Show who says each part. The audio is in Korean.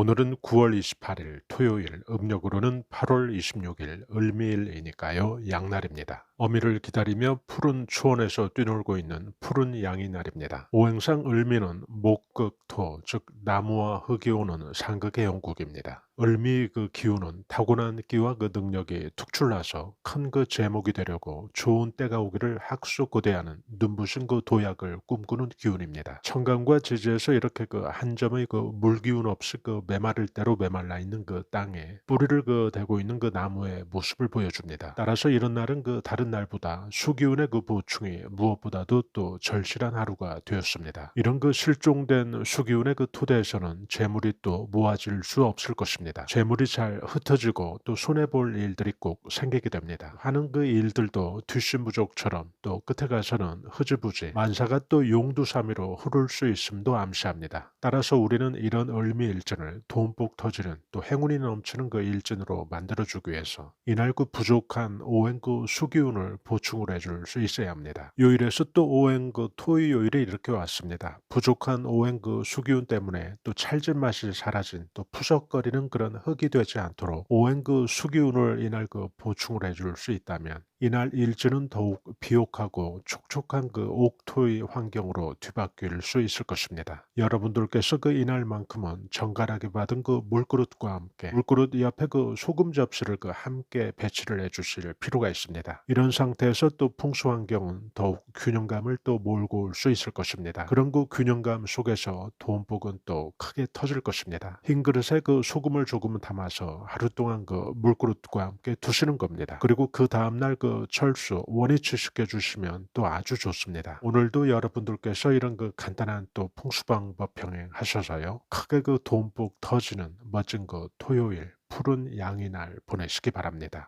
Speaker 1: 오늘은 9월 28일 토요일, 음력으로는 8월 26일 을미일이니까요. 양날입니다. 어미를 기다리며 푸른 초원에서 뛰놀고 있는 푸른 양이 날입니다. 오행상 을미는 목극토, 즉 나무와 흙이 오는 상극의 영국입니다. 을미 그 기운은 타고난 끼와 그 능력이 특출나서 큰 그 제목이 되려고 좋은 때가 오기를 학수고대하는 눈부신 그 도약을 꿈꾸는 기운입니다. 청강과 제주에서 이렇게 그 한 점의 그 물기운 없이 그 메마를 대로 메말라 있는 그 땅에 뿌리를 그 대고 있는 그 나무의 모습을 보여줍니다. 따라서 이런 날은 그 다른 날보다 수기운의 그 보충이 무엇보다도 또 절실한 하루가 되었습니다. 이런 그 실종된 수기운의 그 토대에서는 재물이 또 모아질 수 없을 것입니다. 재물이 잘 흩어지고 또 손해볼 일들이 꼭 생기게 됩니다. 하는 그 일들도 뒷심부족처럼 또 끝에 가서는 흐지부지 만사가 또 용두사미로 흐를 수 있음도 암시합니다. 따라서 우리는 이런 을미일전을 돈복 터지는 또 행운이 넘치는 그 일진으로 만들어주기 위해서 이날 그 부족한 오행 그 수기운을 보충을 해줄 수 있어야 합니다. 요일에서 또 오행 그 토의 요일에 이렇게 왔습니다. 부족한 오행 그 수기운 때문에 또 찰진 맛이 사라진 또 푸석거리는 그런 흙이 되지 않도록 오행 그 수기운을 이날 그 보충을 해줄 수 있다면 이날 일지는 더욱 비옥하고 촉촉한 그 옥토의 환경으로 뒤바뀔 수 있을 것입니다. 여러분들께서 그 이날만큼은 정갈하게 받은 그 물그릇과 함께 물그릇 옆에 그 소금 접시를 그 함께 배치를 해주실 필요가 있습니다. 이런 상태에서 또 풍수 환경은 더욱 균형감을 또 몰고 올 수 있을 것입니다. 그런 그 균형감 속에서 돈복은 또 크게 터질 것입니다. 흰 그릇에 그 소금을 조금 담아서 하루 동안 그 물그릇과 함께 두시는 겁니다. 그리고 그 다음날 그 철수 원위치 시켜 주시면 또 아주 좋습니다. 오늘도 여러분들께서 이런 그 간단한 또 풍수 방법 병행하셔서요. 크게 그 돈복 터지는 멋진 그 토요일 푸른 양이 날 보내시기 바랍니다.